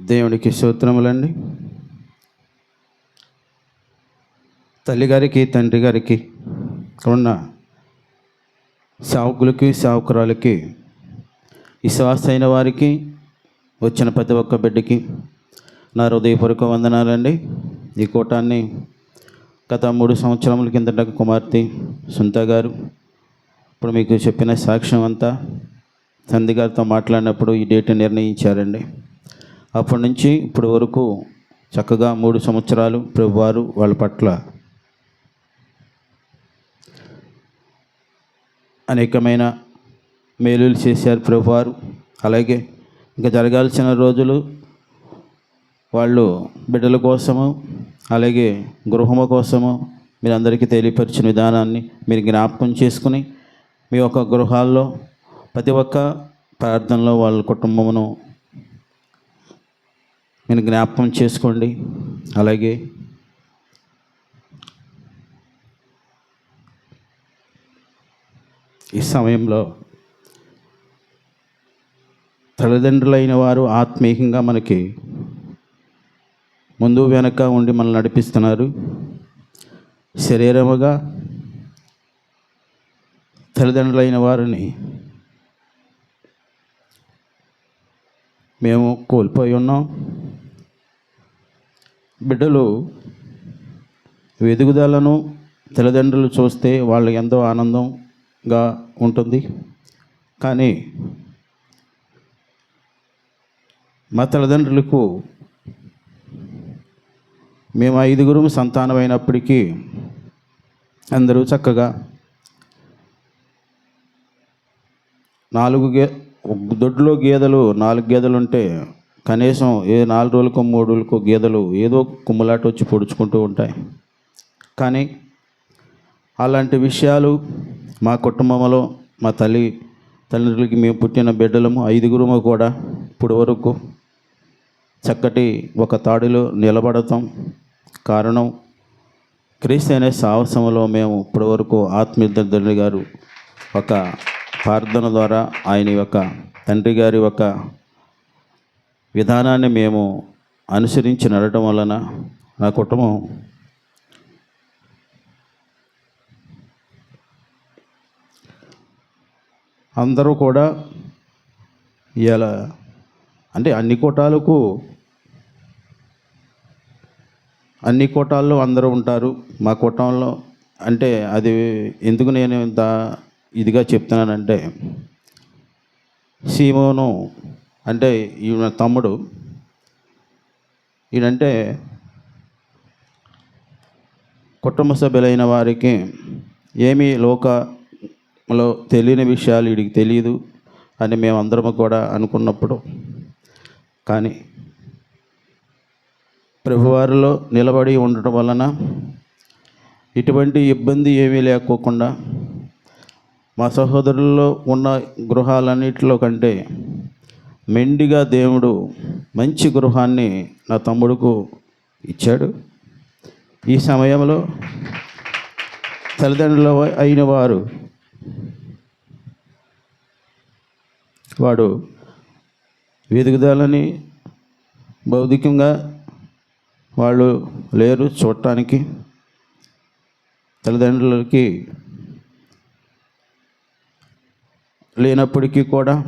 దేవునికి సూత్రములండి తల్లిగారికి తండ్రి గారికి ఉన్న సేవకులకి సేవకురాలకి విశ్వాస అయిన వారికి వచ్చిన ప్రతి ఒక్క బిడ్డకి నా హృదయపూర్వక వందనాలండి. ఈ కూటాన్ని గత మూడు సంవత్సరముల కిందట కుమార్తె సుంత గారు ఇప్పుడు మీకు చెప్పిన సాక్ష్యం అంతా సంధి గారితో మాట్లాడినప్పుడు ఈ డేట్ నిర్ణయించారండి. అప్పటి నుంచి ఇప్పటి వరకు చక్కగా మూడు సంవత్సరాలు ప్రభువారు వాళ్ళ పట్ల అనేకమైన మేలులు చేశారు ప్రభువారు. అలాగే ఇంకా జరగాల్సిన రోజులు వాళ్ళు బిడ్డల కోసము అలాగే గృహము కోసము మీరు అందరికీ తెలియపరిచిన విధానాన్ని మీరు జ్ఞాపకం చేసుకుని మీ యొక్క గృహాల్లో ప్రతి ఒక్క ప్రార్థనలో వాళ్ళ కుటుంబమును మీరు జ్ఞాపకం చేసుకోండి. అలాగే ఈ సమయంలో తల్లిదండ్రులైన వారు ఆత్మీయంగా మనకి ముందు వెనక ఉండి మనల్ని నడిపిస్తున్నారు. శరీరముగా తల్లిదండ్రులైన వారిని మేము కోల్పోయి ఉన్నాం. బిడ్డలు ఎదుగుదలను తల్లిదండ్రులు చూస్తే వాళ్ళు ఎంతో ఆనందంగా ఉంటుంది. కానీ మా తల్లిదండ్రులకు మేము ఐదుగురు సంతానమైనప్పటికీ అందరూ చక్కగా నాలుగు గే దొడ్లో గేదెలు నాలుగు గేదెలు ఉంటే కనీసం ఏ నాలుగు రోజులకు మూడు రోజులకు గేదెలు ఏదో కుమ్ములాట వచ్చి పొడుచుకుంటూ ఉంటాయి. కానీ అలాంటి విషయాలు మా కుటుంబంలో మా తల్లి తల్లిదండ్రులకి మేము పుట్టిన బిడ్డలము ఐదుగురుము కూడా ఇప్పుడు వరకు చక్కటి ఒక తాడులో నిలబడతాం కారణం క్రీస్తు అనే సాహసంలో మేము ఇప్పటి వరకు ఆత్మీయ గారు ఒక ప్రార్థన ద్వారా ఆయన యొక్క తండ్రి గారి యొక్క విధానాన్ని మేము అనుసరించి నడటం వలన నా కుటుంబం అందరూ కూడా ఇలా అంటే అన్ని కోటాలకు అన్ని కోటాల్లో అందరూ ఉంటారు. మా కుటుంబంలో అంటే అది ఎందుకు నేను ఇంత ఇదిగా చెప్తున్నానంటే సీమోను అంటే ఈయన తమ్ముడు ఈయనంటే కుటుంబ సభ్యులైన వారికి ఏమీ లోకలో తెలియని విషయాలు వీడికి తెలియదు అని మేమందరము కూడా అనుకున్నప్పుడు. కానీ ప్రభువారిలో నిలబడి ఉండటం వలన ఇటువంటి ఇబ్బంది ఏమీ లేకోకుండా మా సహోదరుల్లో ఉన్న గృహాలన్నిటిలో కంటే మెండిగా దేవుడు మంచి గృహాన్ని నా తమ్ముడుకు ఇచ్చాడు. ఈ సమయంలో తల్లిదండ్రులు అయిన వారు వాడు వెదుగుదలని భౌతికంగా వాళ్ళు లేరు చూడటానికి. తల్లిదండ్రులకి లేనప్పటికీ కూడా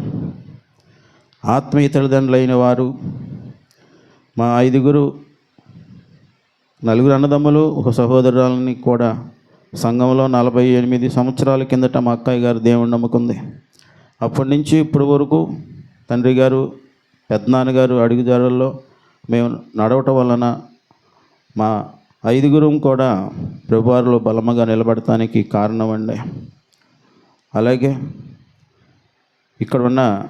ఆత్మీయ తల్లిదండ్రులైన వారు మా ఐదుగురు నలుగురు అన్నదమ్ములు ఒక సహోదరులని కూడా సంఘంలో నలభై ఎనిమిది సంవత్సరాల కిందట మా అక్కయ్య గారు దేవుని నమ్ముకుంది. అప్పటి నుంచి ఇప్పటి వరకు తండ్రి గారు పెద్దనాన్నగారు అడుగుజాడల్లో మేము నడవటం వలన మా ఐదుగురం కూడా ప్రభువారిలో బలముగా నిలబడటానికి కారణం అండి అలాగే ఇక్కడ ఉన్న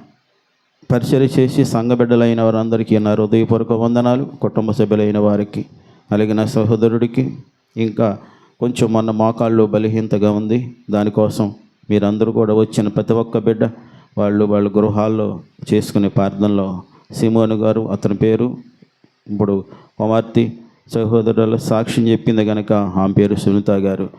పరిచయం చేసి సంఘ బిడ్డలైన వారందరికీ నా హృదయపూర్వక వందనాలు కుటుంబ సభ్యులైన వారికి అలాగే నా సహోదరుడికి. ఇంకా కొంచెం మొన్న మోకాళ్ళు బలహీనతగా ఉంది. దానికోసం మీరందరూ కూడా వచ్చిన ప్రతి ఒక్క బిడ్డ వాళ్ళు వాళ్ళ గృహాల్లో చేసుకునే ప్రార్థనలో సిమోను గారు అతని పేరు ఇప్పుడు కుమార్తె సహోదరుల సాక్ష్యం చెప్పింది కనుక ఆమె పేరు సునీత గారు.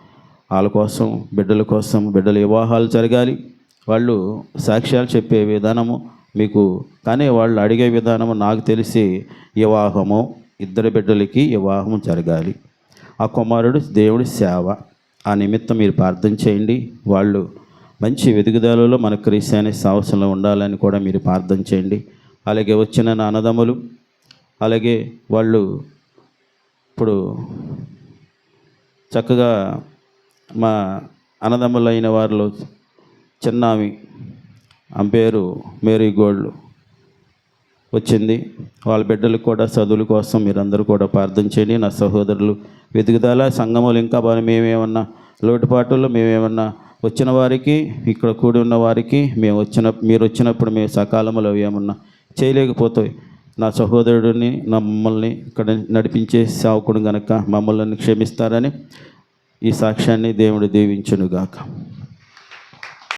వాళ్ళ కోసం బిడ్డల కోసం బిడ్డల వివాహాలు జరగాలి. వాళ్ళు సాక్ష్యాలు చెప్పే విధానము మీకు కానీ వాళ్ళు అడిగే విధానం నాకు తెలిసి వివాహము ఇద్దరు బిడ్డలకి వివాహం జరగాలి. ఆ కుమారుడు దేవుడి సేవ. ఆ నిమిత్తం మీరు ప్రార్థన చేయండి. వాళ్ళు మంచి వెదుగుదలలో మన క్రీస్తు సాహసంలో ఉండాలని కూడా మీరు ప్రార్థన చేయండి. అలాగే వచ్చిన నా అన్నదమ్ములు అలాగే వాళ్ళు ఇప్పుడు చక్కగా మా అన్నదమ్ములైన వారిలో చిన్నామి ఆమె పేరు మేరీ గోల్డ్ వచ్చింది. వాళ్ళ బిడ్డలకు కూడా చదువుల కోసం మీరందరూ కూడా ప్రార్థన చేయండి. నా సహోదరులు వెతుకుదల సంఘములు ఇంకా మేమేమన్నా లోటుపాటులు మేమేమన్నా వచ్చిన వారికి ఇక్కడ కూడి ఉన్న వారికి మేము వచ్చిన మీరు వచ్చినప్పుడు మేము సకాలంలో ఏమన్నా చేయలేకపోతాయి. నా సహోదరుడిని నా మమ్మల్ని ఇక్కడ నడిపించే సావుకుడు గనక మమ్మల్ని క్షమిస్తారని ఈ సాక్ష్యాన్ని దేవుడు దీవించునుగాక.